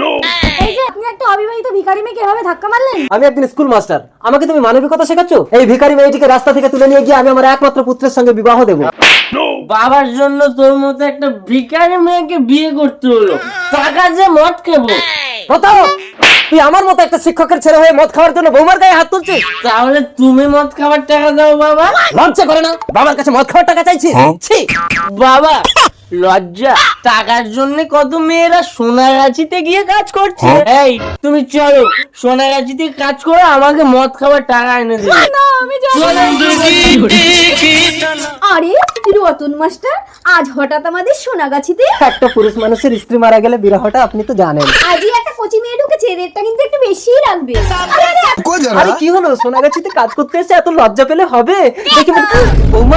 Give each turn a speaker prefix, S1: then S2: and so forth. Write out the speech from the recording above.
S1: এই যে আপনি একটা অবিবাহিত ভিখারি মেয়েকে এভাবে ধাক্কা মারলেন?
S2: আমি একদিন স্কুল মাস্টার। আমাকে তুমি মানবিকতা শেখাচ্ছ? এই ভিখারি মেয়েটিকে রাস্তা থেকে তুলে নিয়ে গিয়ে আমি আমার একমাত্র পুত্রের সঙ্গে বিবাহ দেবো।
S3: বাবার জন্য তোর মতো একটা ভিখারি মেয়েকে বিয়ে করতে হলো। টাকা যে মদ খাব।
S2: প্রতাপ তুই আমার মতো একটা শিক্ষকের ছেলে হয়ে মদ খাওয়ার জন্য বৌমার গায়ে হাত তুলছিস?
S3: তাহলে তুমি মদ খাবার টাকা দাও বাবা।
S2: লজ্জা করে না? বাবার কাছে মদ খাওয়ার টাকা চাইছিস? ছি!
S3: বাবা লজ্জা। টাকার জন্য কত মেয়েরা সোনাগাছিতে গিয়ে কাজ করছে? এই তুমি চলো সোনাগাছিতে কাজ করে আমাকে মদ খাবার টাকা এনে দেবে
S1: আমি আরে রতন মাস্টার আজ হঠাৎ আমাদের সোনাগাছিতে
S2: একটা পুরুষ মানুষের স্ত্রী মারা গেলে বিরহটা আপনি তো জানেন।
S1: আজই একটা কোচি মেয়ে ঢুকেছে রেটটা কিন্তু একটু বেশি রাখবে। আরে, আরে,
S2: আরে। কি হলো? সোনাগাছিতে কাজ করতে এসে এত লজ্জা পেলে হবে? দেখি। বৌমা